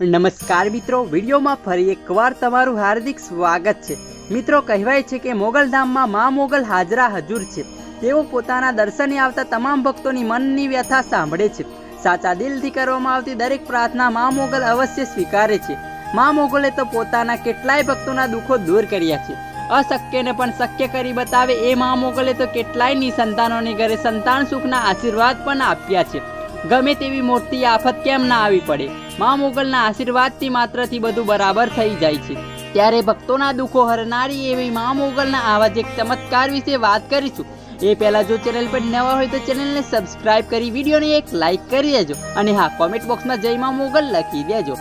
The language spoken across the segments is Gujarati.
નમસ્કાર મિત્રો, વિડીયોમાં ફરી એકવાર તમારું હાર્દિક સ્વાગત છે. મિત્રો, કહેવાય છે કે મોગલધામમાં મા મોગલ હાજરા હજુર છે. તેઓ પોતાના દર્શને આવતા તમામ ભક્તોની મનની વ્યથા સાંભળે છે. સાચા દિલથી કરવામાં આવતી દરેક પ્રાર્થના મા મોગલ અવશ્ય સ્વીકારે છે. મા મોગલે તો પોતાના કેટલાય ભક્તોના દુઃખો દૂર કર્યા છે. અશક્યને પણ શક્ય કરી બતાવે એ મા મોગલે તો કેટલાય નિસંતાનોને ઘરે સંતાન સુખના આશીર્વાદ પણ આપ્યા છે. ગમે તેવી મોટી આફત કેમ ના આવી પડે? મા મોગલના આશીર્વાદથી માત્રથી બધું બરાબર થઈ જાય છે. ત્યારે ભક્તોના દુઃખો હરનારી એવી મા મોગલના આવા જ એક ચમત્કાર વિશે વાત કરીશું. એ પહેલાં જો ચેનલ પર નવા હોય તો ચેનલને સબસ્ક્રાઇબ કરી, વિડીયોને એક લાઇક કરી દેજો અને હા, કોમેન્ટ બોક્સમાં જય મા મોગલ લખી દેજો.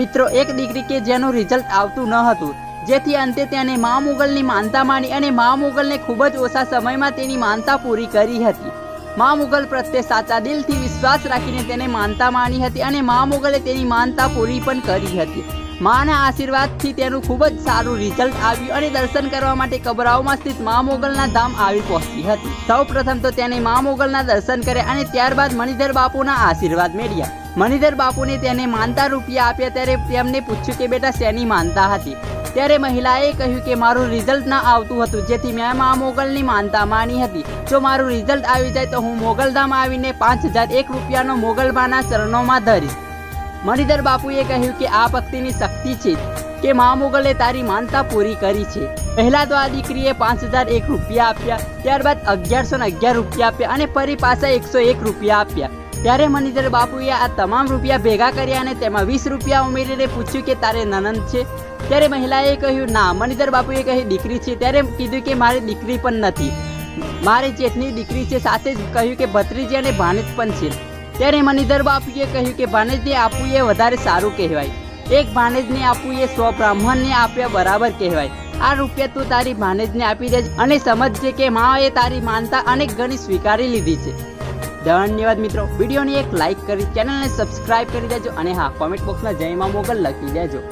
મિત્રો, એક દીકરી કે જેનું રિઝલ્ટ આવતું ન હતું, જેથી અંતે તેને મા મોગલની માનતા માની અને મા મોગલને ખૂબ જ ઓછા સમયમાં તેની માનતા પૂરી કરી હતી. મા મુગલ પ્રત્યે સાચા દિલથી વિશ્વાસ રાખીને તેને માનતા માની હતી અને મા મુગલે તેની માનતા પૂરી પણ કરી હતી. માના આશીર્વાદથી તેનું ખૂબ જ સારું રિઝલ્ટ આવ્યું અને દર્શન કરવા માટે કબરાઓમાં સ્થિત મા મોગલના ધામ આવી પહોંચી હતી. સૌ પ્રથમ તો તેને મા મોગલના દર્શન કર્યા અને ત્યારબાદ મણિધર બાપુના આશીર્વાદ મેળ્યા. મણિધર બાપુને તેને માનતા રૂપિયા આપ્યા ત્યારે તેમને પૂછ્યું કે બેટા શેની માનતા હતી? ત્યારે મહિલાએ કહ્યું કે મારું રિઝલ્ટ ના આવતું હતું, જેથી મેં મા મોગલની માનતા માની હતી. જો મારું રિઝલ્ટ આવી જાય તો હું મોગલધામ આવીને પાંચ હજાર એક રૂપિયાનો મોગલબાના ચરણોમાં ધરીશ. મણિધર બાપુએ કહ્યું કે આ ભક્તિની શક્તિ છે કે મા મોગલે તારી માનતા પૂરી કરી છે. પહેલા તો આ દીકરીએ પાંચ હજાર એક રૂપિયા આપ્યા, ત્યારબાદ અગિયારસો ને અગિયાર રૂપિયા આપ્યા અને ફરી પાછા એકસો એક રૂપિયા આપ્યા. ત્યારે મણિધર બાપુએ આ તમામ રૂપિયા ભેગા કર્યા અને તેમાં વીસ રૂપિયા ઉમેરીને પૂછ્યું કે તારે નનંદ છે? ત્યારે મહિલાએ કહ્યું, ના મણિધર બાપુએ કહ્યું દીકરી છે. ત્યારે કીધું કે, મારી દીકરી પણ નથી. મારી જેઠની દીકરી છે. સાથે જ કહ્યું કે, ભત્રીજી અને ભાણેજ પણ છે. ત્યારે મણિધર બાપુએ કહ્યું કે, ભાણેજને આપવું એ વધારે સારું કહેવાય. એક ભાણેજને આપવું એ સો બ્રાહ્મણને આપ્યા બરાબર કહેવાય. આ રૂપિયા તું તારી ભાણેજને આપી દેજ અને સમજજે કે માએ તારી માનતા અનેક ગણી સ્વીકારી લીધી છે. ધન્યવાદ મિત્રો. વિડીયોની એક લાઈક કરી, ચેનલને સબસ્ક્રાઇબ કરી દેજો અને હા, કોમેન્ટ બોક્સમાં જયમાં મોગલ લખી દેજો.